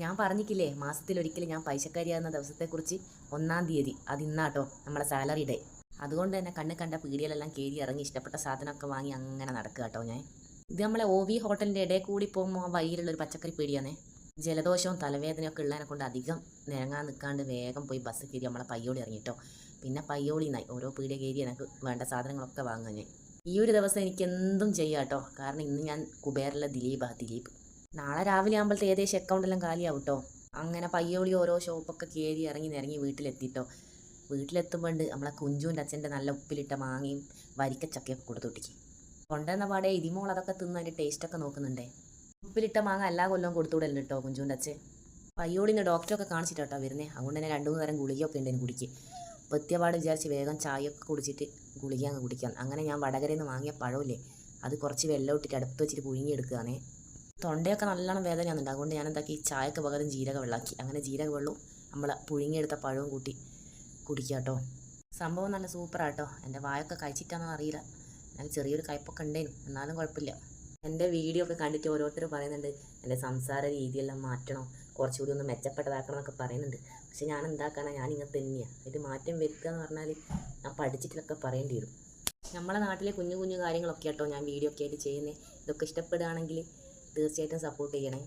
ഞാൻ പറഞ്ഞിക്കില്ലേ മാസത്തിലൊരിക്കൽ ഞാൻ പൈസക്കാരിയാകുന്ന ദിവസത്തെക്കുറിച്ച് ഒന്നാം തീയതി അത് ഇന്നാട്ടോ നമ്മളെ സാലറി ഡേ അതുകൊണ്ട് തന്നെ കണ്ണ് കണ്ട പീടികയിലെല്ലാം കയറി ഇറങ്ങി ഇഷ്ടപ്പെട്ട സാധനമൊക്കെ വാങ്ങി അങ്ങനെ നടക്കുക കേട്ടോ ഞാൻ. ഇത് നമ്മളെ ഒ വി ഹോട്ടലിന്റെ ഇടയിൽ കൂടി പോകുമ്പോൾ ആ വഴിയിലുള്ള ഒരു പച്ചക്കറി പീടിയാണേ ജലദോഷവും തലവേദനയൊക്കെ ഉള്ളതിനെ കൊണ്ട് അധികം നിരങ്ങാൻ നിൽക്കാണ്ട് വേഗം പോയി ബസ് കയറി നമ്മളെ പയ്യോളി ഇറങ്ങിട്ടോ. പിന്നെ പയ്യോളി നായി ഓരോ പീടിയ കയറി എനിക്ക് വേണ്ട സാധനങ്ങളൊക്കെ വാങ്ങാൻ ഞാൻ. ഈ ഒരു ദിവസം എനിക്ക് എന്തും ചെയ്യാം കേട്ടോ കാരണം ഇന്ന് ഞാൻ കുബേറിലെ ദിലീപാ ദിലീപ്. നാളെ രാവിലെ ആകുമ്പോഴത്തെ ഏകദേശം അക്കൗണ്ടെല്ലാം കാലിയാവും കേട്ടോ അങ്ങനെ പയ്യോളി ഓരോ ഷോപ്പൊക്കെ കയറി ഇറങ്ങി ഇറങ്ങി വീട്ടിലെത്തിട്ടോ. വീട്ടിലെത്തുമ്പോണ്ട് നമ്മളെ കുഞ്ചുവിന്റെ അച്ഛന്റെ നല്ല ഉപ്പിലിട്ട മാങ്ങയും വരിക്കച്ചക്കയൊക്കെ കൊടുത്തുട്ടിക്ക് കൊണ്ടുവന്ന പാടെ ഇതിമോൾ അതൊക്കെ തിന്ന് അതിന്റെ ടേസ്റ്റൊക്കെ നോക്കുന്നുണ്ടേ. ഉപ്പിലിട്ട മാങ്ങ എല്ലാ കൊല്ലവും കൊടുത്തുവിടല്ലോ കേട്ടോ കുഞ്ചുവിന്റെ അച്ഛൻ. പയ്യോളിന്ന് ഡോക്ടറൊക്കെ കാണിച്ചിട്ടോ വരുന്നേ. അതുകൊണ്ട് തന്നെ രണ്ടു മൂന്ന് തരം ഗുളികയൊക്കെ ഉണ്ട് എനിക്ക് കുടിക്ക്. പറ്റിയപാട് വിചാരിച്ച് വേഗം ചായയൊക്കെ കുടിച്ചിട്ട് ഗുളിക അങ്ങ് കുടിക്കാം. അങ്ങനെ ഞാൻ വടകരയിൽ നിന്ന് വാങ്ങിയ പഴമില്ലേ അത് കുറച്ച് വെള്ളം ഇട്ടിട്ട് അടുത്ത് വെച്ചിട്ട് പുഴുങ്ങിയെടുക്കുകയാണേ തൊണ്ടയൊക്കെ നല്ലോണം വേദനയാണെന്നുണ്ട് അതുകൊണ്ട് ഞാൻ എന്താക്കി ചായക്ക് പകരം ജീരക വെള്ളമാക്കി അങ്ങനെ ജീരക വെള്ളവും നമ്മൾ പുഴുങ്ങിയെടുത്ത പഴവും കൂട്ടി കുടിക്കുക കേട്ടോ സംഭവം നല്ല സൂപ്പറാട്ടോ എന്റെ വായൊക്കെ കഴിച്ചിട്ടാണോ അറിയില്ല. ഞാൻ ചെറിയൊരു കയ്പൊക്കെ ഉണ്ടേനും. എന്നാലും കുഴപ്പമില്ല. എന്റെ വീഡിയോ ഒക്കെ കണ്ടിട്ട് ഓരോരുത്തർ പറയുന്നുണ്ട് എന്റെ സംസാര രീതിയെല്ലാം മാറ്റണം. കുറച്ചുകൂടി ഒന്ന് മെച്ചപ്പെട്ടതാക്കണം എന്നൊക്കെ പറയുന്നുണ്ട്. പക്ഷെ ഞാൻ എന്താക്കാനാണ് ഞാൻ ഇങ്ങനെ തന്നെയാണ് ഇത് മാറ്റം വരുത്തുക എന്ന് പറഞ്ഞാൽ ഞാൻ പഠിച്ചിട്ടൊക്കെ പറയേണ്ടി വരും. നമ്മളെ നാട്ടിലെ കുഞ്ഞു കുഞ്ഞു കാര്യങ്ങളൊക്കെ കേട്ടോ ഞാൻ വീഡിയോ ഒക്കെ ആയിട്ട് ചെയ്യുന്നത് ഇതൊക്കെ ഇഷ്ടപ്പെടുകയാണെങ്കിൽ തീർച്ചയായിട്ടും സപ്പോർട്ട് ചെയ്യണേ